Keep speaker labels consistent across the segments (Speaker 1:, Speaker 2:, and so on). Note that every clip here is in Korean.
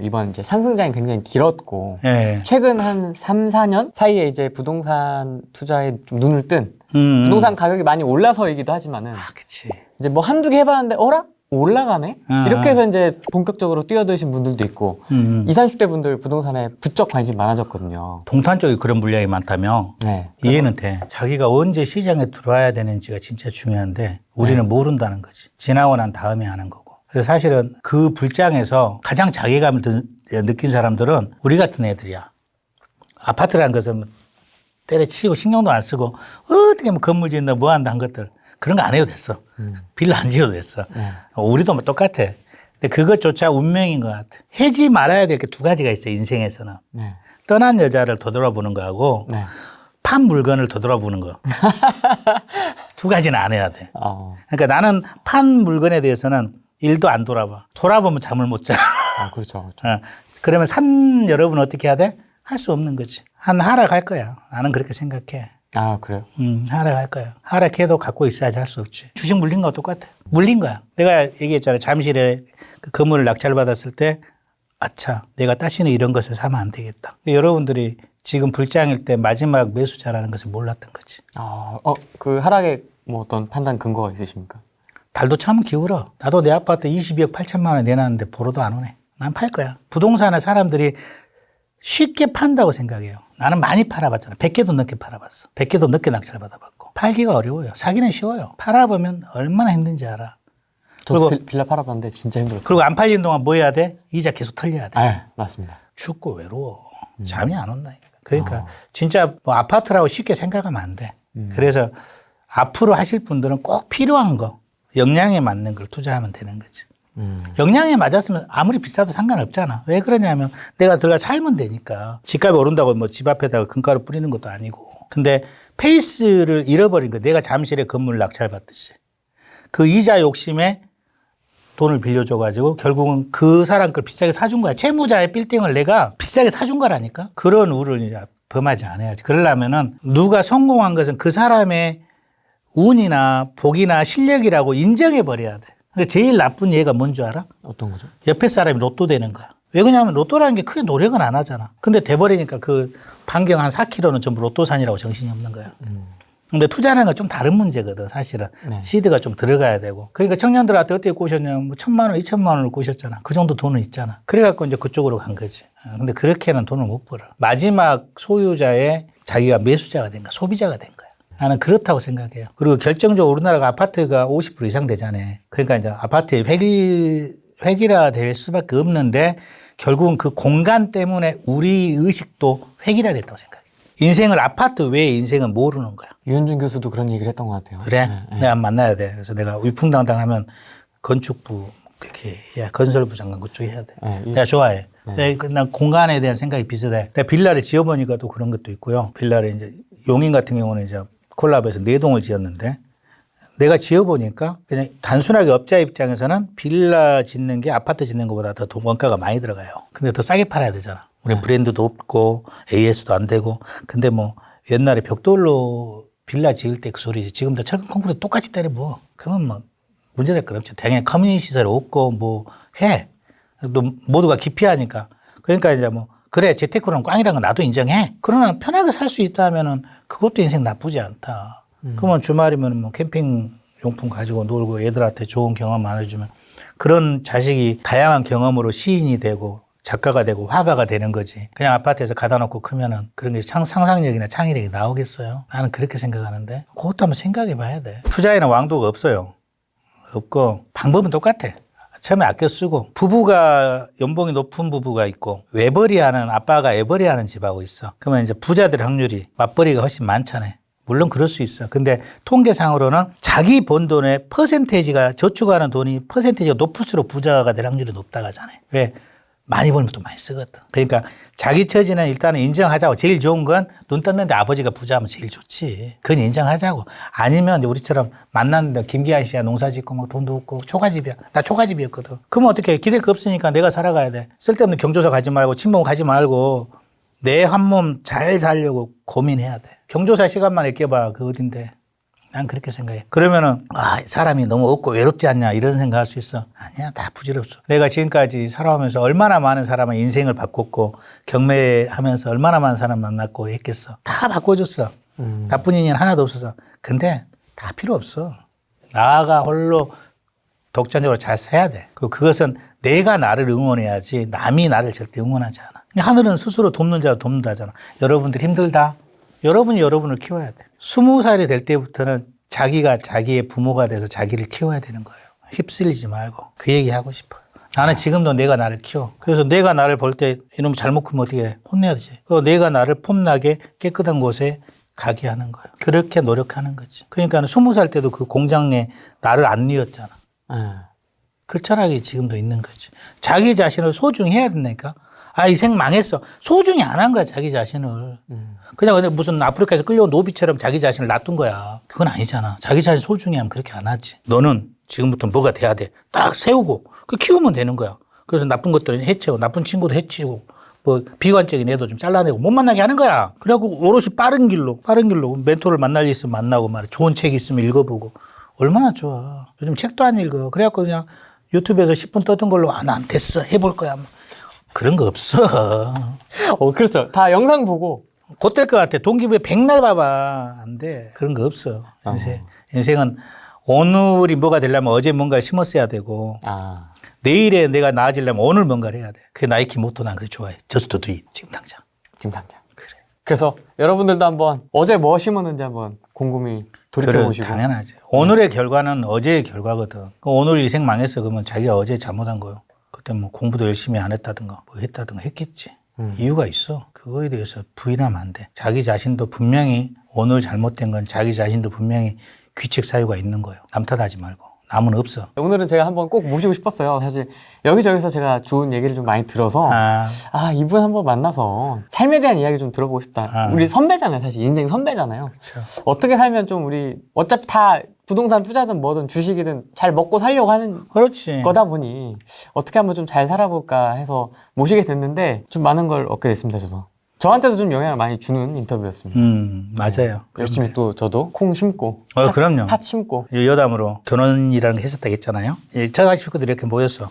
Speaker 1: 이번 이제 상승장이 굉장히 길었고
Speaker 2: 예.
Speaker 1: 최근 한 3, 4년 사이에 이제 부동산 투자에 좀 눈을 뜬
Speaker 2: 음.
Speaker 1: 부동산 가격이 많이 올라서이기도 하지만은
Speaker 2: 아, 그치.
Speaker 1: 이제 뭐 한두 개 해봤는데 어라? 올라가네?
Speaker 2: 아.
Speaker 1: 이렇게 해서 이제 본격적으로 뛰어드신 분들도 있고
Speaker 2: 음.
Speaker 1: 20, 30대 분들 부동산에 부쩍 관심이 많아졌거든요.
Speaker 2: 동탄 쪽에 그런 물량이 많다며
Speaker 1: 네.
Speaker 2: 이해는 돼. 자기가 언제 시장에 들어와야 되는지가 진짜 중요한데 우리는
Speaker 1: 네.
Speaker 2: 모른다는 거지. 지나고 난 다음에 하는 거고. 그래서 사실은 그 불장에서 가장 자괴감을 드- 느낀 사람들은 우리 같은 애들이야. 아파트라는 것은 때려치고 신경도 안 쓰고 어떻게 뭐 건물 짓는다 뭐 한다 한 것들 그런 거 안 해도 됐어. 빌라 안 지어도 됐어.
Speaker 1: 네.
Speaker 2: 우리도 뭐 똑같아. 근데 그것조차 운명인 것 같아. 해지 말아야 될 게 두 가지가 있어 인생에서는.
Speaker 1: 네.
Speaker 2: 떠난 여자를 되돌아보는 거하고
Speaker 1: 네.
Speaker 2: 판 물건을 되돌아보는 거. 두 가지는 안 해야 돼.
Speaker 1: 어.
Speaker 2: 그러니까 나는 판 물건에 대해서는 일도 안 돌아봐. 돌아보면 잠을 못 자.
Speaker 1: 아, 그렇죠. 그렇죠.
Speaker 2: 어. 그러면 산 여러분 어떻게 해야 돼? 할 수 없는 거지. 한 하락할 거야. 나는 그렇게 생각해.
Speaker 1: 아, 그래요?
Speaker 2: 음, 하락할 거야. 하락해도 갖고 있어야지 할 수 없지. 주식 물린 거와 똑같아. 물린 거야. 내가 얘기했잖아. 잠실에 그 건물을 낙찰받았을 때, 아차, 내가 다시는 이런 것을 사면 안 되겠다. 여러분들이 지금 불장일 때 마지막 매수자라는 것을 몰랐던 거지.
Speaker 1: 아, 어, 그 하락에 뭐 어떤 판단 근거가 있으십니까?
Speaker 2: 달도 참 기울어. 나도 내 아파트 22억 8천만 원 내놨는데 보러도 안 오네. 난 팔 거야. 부동산을 사람들이 쉽게 판다고 생각해요. 나는 많이 팔아봤잖아. 100개도 넘게 팔아봤어. 100개도 넘게 낙찰 받아봤고. 팔기가 어려워요. 사기는 쉬워요. 팔아보면 얼마나 힘든지 알아.
Speaker 1: 저도
Speaker 2: 그리고-
Speaker 1: 빌- 빌라 팔아봤는데 진짜 힘들었어요.
Speaker 2: 그리고 안 팔리는 동안 뭐 해야 돼? 이자 계속 털려야 돼.
Speaker 1: 아, 맞습니다.
Speaker 2: 춥고 외로워. 잠이 안 온다니까. 그러니까 진짜 뭐 아파트라고 쉽게 생각하면 안 돼. 그래서 앞으로 하실 분들은 꼭 필요한 거, 역량에 맞는 걸 투자하면 되는 거지.
Speaker 1: 음.
Speaker 2: 역량에 맞았으면 아무리 비싸도 상관없잖아. 왜 그러냐면 내가 들어가 살면 되니까. 집값이 오른다고 뭐 집 앞에다가 금가루 뿌리는 것도 아니고. 근데 페이스를 잃어버린 거. 내가 잠실에 건물 낙찰받듯이. 그 이자 욕심에 돈을 빌려줘가지고 결국은 그 사람 걸 비싸게 사준 거야. 채무자의 빌딩을 내가 비싸게 사준 거라니까. 그런 우를 범하지 않아야지. 그러려면은 누가 성공한 것은 그 사람의 운이나 복이나 실력이라고 인정해 버려야 돼. 그러니까 제일 나쁜 예가 뭔 줄 알아?
Speaker 1: 어떤 거죠?
Speaker 2: 옆에 사람이 로또 되는 거야. 왜 그러냐면 로또라는 게 크게 노력은 안 하잖아. 근데 돼버리니까 그 반경 한 4km는 전부 로또산이라고 정신이 없는 거야. 근데 투자라는 건 좀 다른 문제거든, 사실은.
Speaker 1: 네.
Speaker 2: 시드가 좀 들어가야 되고. 그러니까 청년들한테 어떻게 꼬셨냐면, 뭐, 천만 원, 이천만 원을 꼬셨잖아. 그 정도 돈은 있잖아. 그래갖고 이제 그쪽으로 간 거지. 어, 근데 그렇게는 돈을 못 벌어. 마지막 소유자의 자기가 매수자가 된 거야. 소비자가 된 거야. 나는 그렇다고 생각해요. 그리고 결정적으로 우리나라가 아파트가 50% 이상 되잖아요. 그러니까 이제 아파트의 획일, 획일화 될 수밖에 없는데 결국은 그 공간 때문에 우리 의식도 획일화 됐다고 생각해요. 인생을 아파트 외에 인생은 모르는 거야.
Speaker 1: 유현준 교수도 그런 얘기를 했던 것 같아요.
Speaker 2: 그래?
Speaker 1: 네, 네.
Speaker 2: 내가 만나야 돼. 그래서 내가 위풍당당 하면 건축부, 그렇게, 야, 건설부 장관 그쪽 해야 돼.
Speaker 1: 네, 이-
Speaker 2: 내가 좋아해. 내가 그난 공간에 대한 생각이 비슷해. 내가 빌라를 지어보니까 또 그런 것도 있고요. 빌라를 이제 용인 같은 경우는 이제 콜라보에서 네 동을 지었는데 내가 지어보니까 그냥 단순하게 업자 입장에서는 빌라 짓는 게 아파트 짓는 것보다 더 돈- 원가가 많이 들어가요. 근데 더 싸게 팔아야 되잖아. 우리 브랜드도 없고 AS도 안 되고. 근데 뭐 옛날에 벽돌로 빌라 지을 때 그 소리지. 지금도 철근 콘크리트 똑같이 때려 부어. 그러면 뭐 문제될 건 없죠. 당연히 커뮤니티 시설 없고 뭐 해. 또 모두가 기피하니까. 그러니까 이제 뭐 그래 재테크는 꽝이라는 건 나도 인정해. 그러나 편하게 살 수 있다면은 그것도 인생 나쁘지 않다. 그러면 주말이면 뭐 캠핑 용품 가지고 놀고 애들한테 좋은 경험 나눠주면 그런 자식이 다양한 경험으로 시인이 되고 작가가 되고 화가가 되는 거지. 그냥 아파트에서 가다 놓고 크면은 그런 게 창- 상상력이나 창의력이 나오겠어요. 나는 그렇게 생각하는데 그것도 한번 생각해 봐야 돼. 투자에는 왕도가 없어요. 없고 방법은 똑같아. 처음에 아껴 쓰고 부부가 연봉이 높은 부부가 있고 외벌이 하는 아빠가 애벌이 하는 집하고 있어. 그러면 이제 부자들 확률이 맞벌이가 훨씬 많잖아요. 물론 그럴 수 있어. 근데 통계상으로는 자기 번 돈의 퍼센테이지가 저축하는 돈이 퍼센테이지가 높을수록 부자가 될 확률이 높다고 하잖아요. 왜? 많이 벌면 또 많이 쓰거든. 그러니까 자기 처지는 일단은 인정하자고. 제일 좋은 건 눈 떴는데 아버지가 부자면 제일 좋지. 그건 인정하자고. 아니면 우리처럼 만났는데 김기한 씨가 농사 짓고 막 돈도 없고 초가집이야. 나 초가집이었거든. 그러면 어떻게 해? 기댈 거 없으니까 내가 살아가야 돼. 쓸데없는 경조사 가지 말고 친목 가지 말고 내 한 몸 잘 살려고 고민해야 돼. 경조사 시간만 아껴봐. 그 어딘데. 난 그렇게 생각해. 그러면은 아 사람이 너무 없고 외롭지 않냐 이런 생각할 수 있어. 아니야 다 부질없어. 내가 지금까지 살아오면서 얼마나 많은 사람의 인생을 바꿨고 경매하면서 얼마나 많은 사람 만났고 했겠어. 다 바꿔줬어. 나쁜 인연 하나도 없어서. 근데 다 필요 없어. 나가 홀로 독자적으로 잘 써야 돼. 그리고 그것은 내가 나를 응원해야지 남이 나를 절대 응원하지 않아. 하늘은 스스로 돕는 자가 돕는다잖아. 여러분들 힘들다. 여러분이 여러분을 키워야 돼. 스무 살이 될 때부터는 자기가 자기의 부모가 돼서 자기를 키워야 되는 거예요. 휩쓸리지 말고 그 얘기 하고 싶어요. 나는 지금도 내가 나를 키워. 그래서 내가 나를 볼 때 이놈 잘못 크면 어떻게 해? 혼내야지. 그 내가 나를 폼나게 깨끗한 곳에 가게 하는 거예요. 그렇게 노력하는 거지. 그러니까 스무 살 때도 그 공장에 나를 안 뉘었잖아.
Speaker 1: 예.
Speaker 2: 그 철학이 지금도 있는 거지. 자기 자신을 소중히 해야 된다니까. 아, 이 생 망했어. 소중히 안 한 거야, 자기 자신을. 그냥 근데 무슨 아프리카에서 끌려온 노비처럼 자기 자신을 놔둔 거야. 그건 아니잖아. 자기 자신 소중히 하면 그렇게 안 하지. 너는 지금부터 뭐가 돼야 돼. 딱 세우고, 그 키우면 되는 거야. 그래서 나쁜 것들은 해치고, 나쁜 친구도 해치고, 뭐 비관적인 애도 좀 잘라내고 못 만나게 하는 거야. 그래갖고 오롯이 빠른 길로, 빠른 길로 멘토를 만날 일 있으면 만나고 말이야. 좋은 책 있으면 읽어보고. 얼마나 좋아. 요즘 책도 안 읽어. 그래갖고 그냥 유튜브에서 10분 떠든 걸로 아, 난 됐어. 해볼 거야. 뭐. 그런 거 없어.
Speaker 1: 어, 그렇죠. 다 영상 보고.
Speaker 2: 곧 될 것 같아. 동기부여 백날 봐봐. 안 돼. 그런 거 없어. 인생. 인생은 오늘이 뭐가 되려면 어제 뭔가를 심었어야 되고
Speaker 1: 아,
Speaker 2: 내일에 내가 나아지려면 오늘 뭔가를 해야 돼. 그게 나이키 모토 난 그게 좋아해. 저스트 두이 지금 당장.
Speaker 1: 지금 당장. 그래. 그래서 여러분들도 한번 어제 뭐 심었는지 한번 곰곰이 돌이켜
Speaker 2: 그래,
Speaker 1: 보시고.
Speaker 2: 당연하지. 오늘의 결과는 어제의 결과거든. 그 오늘 인생 망했어. 그러면 자기가 어제 잘못한 거요. 그때 뭐 공부도 열심히 안 했다든가 뭐 했다든가 했겠지. 이유가 있어. 그거에 대해서 부인하면 안 돼. 자기 자신도 분명히 오늘 잘못된 건 자기 자신도 분명히 규칙 사유가 있는 거예요. 남 탓하지 말고. 남은 없어.
Speaker 1: 오늘은 제가 한번 꼭 모시고 싶었어요. 사실 여기저기서 제가 좋은 얘기를 좀 많이 들어서
Speaker 2: 아,
Speaker 1: 아 이분 한번 만나서 삶에 대한 이야기 좀 들어보고 싶다.
Speaker 2: 아.
Speaker 1: 우리 선배잖아요. 사실 인생 선배잖아요.
Speaker 2: 그렇죠.
Speaker 1: 어떻게 살면 좀 우리 어차피 다 부동산 투자든 뭐든 주식이든 잘 먹고 살려고 하는
Speaker 2: 그렇지.
Speaker 1: 거다 보니 어떻게 한번 좀 잘 살아볼까 해서 모시게 됐는데 좀 많은 걸 얻게 됐습니다. 저도 저한테도 좀 영향을 많이 주는 인터뷰였습니다.
Speaker 2: 음, 맞아요.
Speaker 1: 열심히 또 저도 콩 심고
Speaker 2: 어, 그럼요.
Speaker 1: 팥 심고
Speaker 2: 여담으로 결혼이라는 걸 했었다고 했잖아요. 예, 저가 식구들이 이렇게 모였어.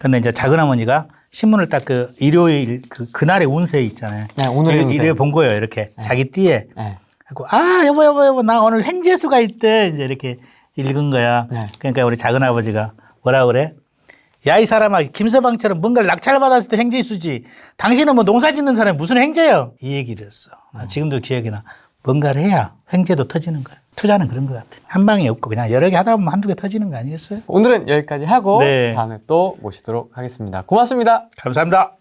Speaker 2: 근데 이제 작은 어머니가 신문을 딱 그 일요일 그 그날의 운세 있잖아요.
Speaker 1: 네, 오늘의
Speaker 2: 일-
Speaker 1: 운세.
Speaker 2: 일요일 본 거예요. 이렇게 자기 띠에.
Speaker 1: 네.
Speaker 2: 하고 아 여보 여보 여보 나 오늘 횡재수가 있대 이제 이렇게 읽은 거야.
Speaker 1: 네.
Speaker 2: 그러니까 우리 작은 아버지가 뭐라 그래? 야 이 사람아 김서방처럼 뭔가를 낙찰 받았을 때 횡재수지. 당신은 뭐 농사 짓는 사람이 무슨 횡재요? 이 얘기를 했어. 나 지금도 기억이 나. 뭔가를 해야 횡재도 터지는 거야. 투자는 그런 것 같아. 한 방에 없고 그냥 여러 개 하다 보면 한두 개 터지는 거 아니겠어요?
Speaker 1: 오늘은 여기까지 하고
Speaker 2: 네.
Speaker 1: 다음에 또 모시도록 하겠습니다. 고맙습니다.
Speaker 2: 감사합니다.